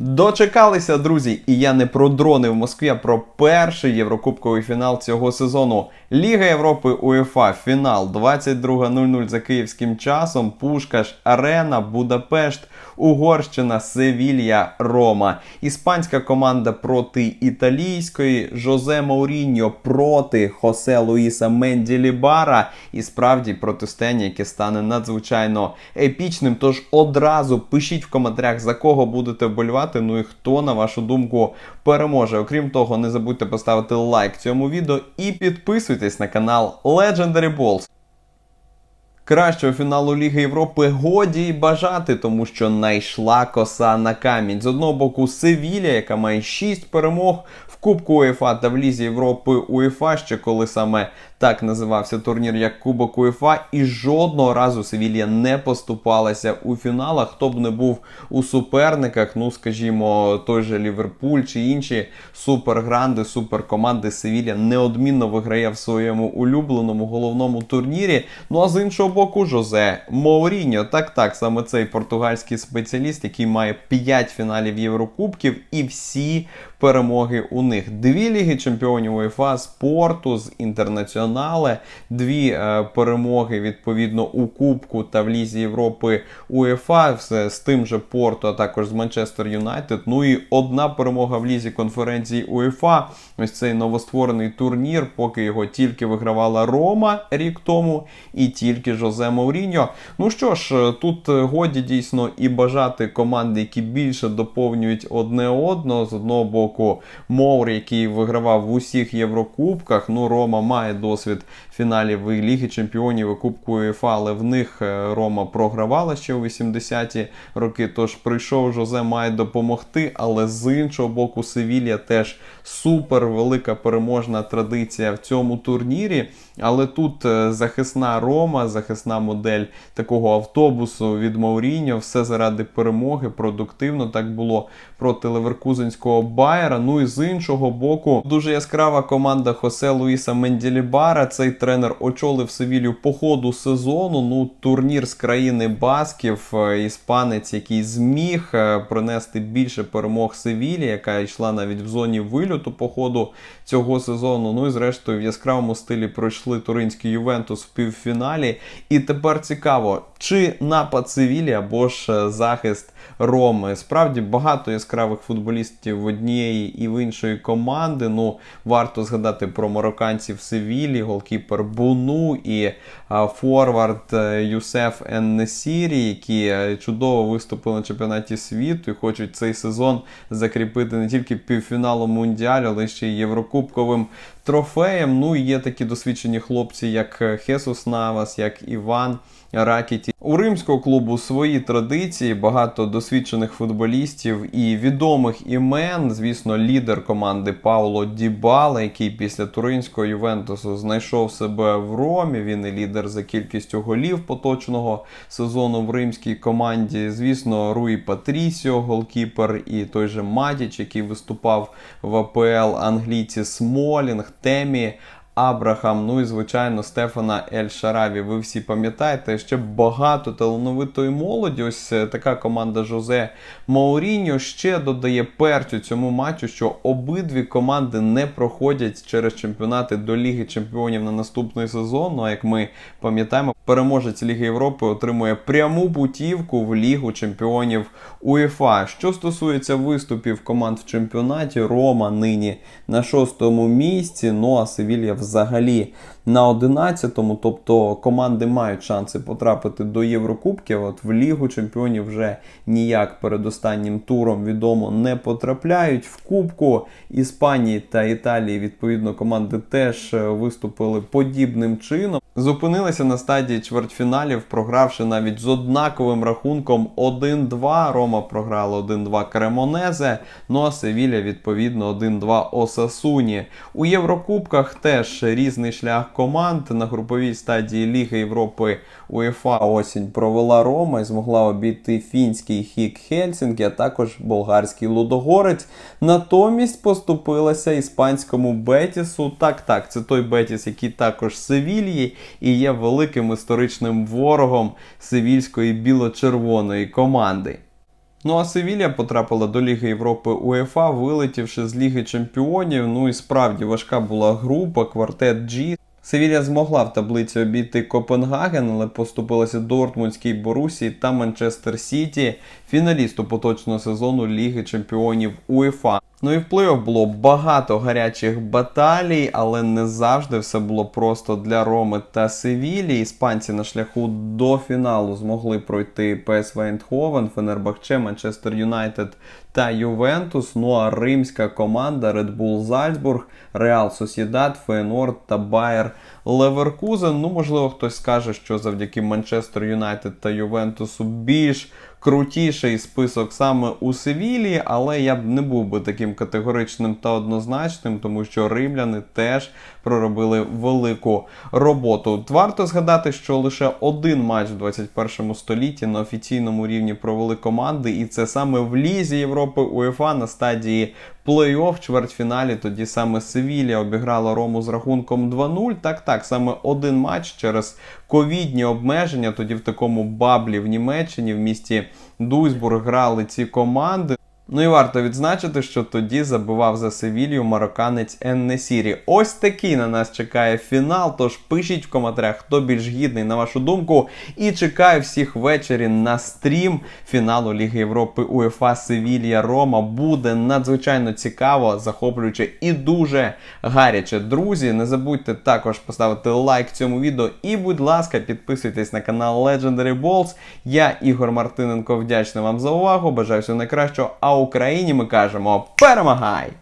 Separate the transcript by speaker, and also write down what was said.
Speaker 1: Дочекалися, друзі, і я не про дрони в Москві, а про перший єврокубковий фінал цього сезону. Ліга Європи УЄФА, фінал 22.00 за київським часом. Пушкаш, Арена, Будапешт, Угорщина, Севілья, Рома. Іспанська команда проти італійської, Жозе Мауріньо проти Хосе Луїса Менділібара. І справді протистояння, яке стане надзвичайно епічним. Тож одразу пишіть в коментарях, за кого будете вболівати. Ну і хто, на вашу думку, переможе. Окрім того, не забудьте поставити лайк цьому відео і підписуйтесь на канал Legendary Balls. Кращого фіналу Ліги Європи годі й бажати, тому що найшла коса на камінь. З одного боку, Севілля, яка має 6 перемог Кубку УЄФА та в Лізі Європи УЄФА, ще коли саме так називався турнір як Кубок УЄФА, і жодного разу Севілля не поступалася у фіналах. Хто б не був у суперниках, ну скажімо, той же Ліверпуль чи інші супергранди, суперкоманди Севілля неодмінно виграє в своєму улюбленому головному турнірі. Ну а з іншого боку, Жозе Моуріньо. Так, так, саме цей португальський спеціаліст, який має 5 фіналів Єврокубків і всі перемоги у них. Дві ліги чемпіонів УЄФА з Порту, з Інтернаціонале, дві е, перемоги відповідно у Кубку та в Лізі Європи УЄФА з, з тим же Порту, а також з Манчестер Юнайтед. Ну і одна перемога в Лізі конференції УЄФА. Ось цей новостворений турнір, поки його тільки вигравала Рома рік тому, і тільки Жозе Мауріньо. Ну що ж, тут годі дійсно і бажати команди, які більше доповнюють одне одного. З одного боку, Моур, який вигравав в усіх Єврокубках. Ну, Рома має досвід фіналів Ліги Чемпіонів і Кубку УЄФА, але в них е, Рома програвала ще у 80-ті роки. Тож прийшов Жозе, має допомогти. Але з іншого боку, Севілія теж супер велика переможна традиція в цьому турнірі. Але тут е, захисна Рома, захисна модель такого автобусу від Мауріньо, все заради перемоги, продуктивно так було проти Леверкузенського Байера. Ну і з іншого боку, дуже яскрава команда Хосе Луїса Менділібара. Цей тренер очолив Севілью по ходу сезону. Ну, турнір з країни Басків, е, іспанець, який зміг е, принести більше перемог Севілі, яка йшла навіть в зоні вильоту по ходу цього сезону. Ну і зрештою в яскравому стилі пройшли туринський Ювентус в півфіналі. І тепер цікаво, чи напад Севілі або ж е, захист Роми. Справді багато яскравих футболістів в однієї і в іншої команди. Ну, варто згадати про марокканців Севілі, голкіпер Буну і форвард е, Юсеф Еннесірі, які е, чудово виступили на чемпіонаті світу і хочуть цей сезон закріпити не тільки півфіналом Мундіалю, але ще й Єврокубковим трофеєм. Ну і є такі досвідчені хлопці, як Хесус Навас, як Іван. Ракіті у римського клубу свої традиції, багато досвідчених футболістів і відомих імен. Звісно, лідер команди Пауло Дібала, який після туринського Ювентусу знайшов себе в Ромі. Він і лідер за кількістю голів поточного сезону в римській команді. Звісно, Руї Патрісіо, голкіпер, і той же Матіч, який виступав в АПЛ англійці Смолінг, Темі. Абрахам, ну і звичайно Стефана Ель Шараві. Ви всі пам'ятаєте, ще багато талановитої молоді. Ось е, така команда Жозе Мауріньо ще додає перцю цьому матчу, що обидві команди не проходять через чемпіонати до Ліги Чемпіонів на наступний сезон. Ну а як ми пам'ятаємо, переможець Ліги Європи отримує пряму путівку в Лігу Чемпіонів УЄФА. Що стосується виступів команд в чемпіонаті, Рома нині на шостому місці. Ну а Севілья взагалі на 11-му, тобто команди мають шанси потрапити до Єврокубків. От в Лігу Чемпіонів вже ніяк перед останнім туром відомо не потрапляють. В Кубку Іспанії та Італії відповідно команди теж е, виступили подібним чином. Зупинилися на стадії чвертьфіналів, програвши навіть з однаковим рахунком 1-2. Рома програла 1-2 Кремонезе. Ну а Севілля, відповідно, 1-2 Осасуні. У Єврокубках теж різний шлях команд. На груповій стадії Ліги Європи УЄФА осінь провела Рома і змогла обійти фінський хік Хельсінкі, а також болгарський Лудогорець. Натомість поступилася іспанському Бетісу. Так, так, це той Бетіс, який також Севільї і є великим історичним ворогом севільської біло-червоної команди. Ну а Севілія потрапила до Ліги Європи УЄФА, вилетівши з Ліги Чемпіонів. Ну і справді важка була група, квартет G. Севілія змогла в таблиці обійти Копенгаген, але поступилася Дортмундській Борусі та Манчестер Сіті, фіналісту поточного сезону Ліги Чемпіонів УЄФА. Ну і в плей-офф було багато гарячих баталій, але не завжди все було просто для Роми та Севілі. Іспанці на шляху до фіналу змогли пройти ПСВ Ейндховен, Фенербахче, Манчестер Юнайтед та Ювентус. Ну а римська команда Red Bull Зальцбург, Реал Сосідат, Фейнорд та Байер Леверкузен. Ну, можливо, хтось скаже, що завдяки Манчестер Юнайтед та Ювентусу більш крутіший список саме у Севілії, але я б не був би таким категоричним та однозначним, тому що римляни теж проробили велику роботу. Варто згадати, що лише один матч в 21 столітті на офіційному рівні провели команди, і це саме в Лізі Європи УЄФА на стадії плей-офф чвертьфіналі. Тоді саме Севілія обіграла Рому з рахунком 2-0. Так, так, саме один матч через ковідні обмеження. Тоді в такому баблі в Німеччині, в місті Дуйсбург грали ці команди. Ну і варто відзначити, що тоді забивав за Севілью марокканець Еннесірі. Ось такий на нас чекає фінал. Тож пишіть в коментарях, хто більш гідний на вашу думку. І чекаю всіх ввечері на стрім фіналу Ліги Європи УЄФА Севілія Рома. Буде надзвичайно цікаво, захоплююче і дуже гаряче. Друзі, не забудьте також поставити лайк цьому відео. І, будь ласка, підписуйтесь на канал Legendary Balls. Я Ігор Мартиненко вдячний вам за увагу. Бажаю всього найкращого. Україні ми кажемо перемагай!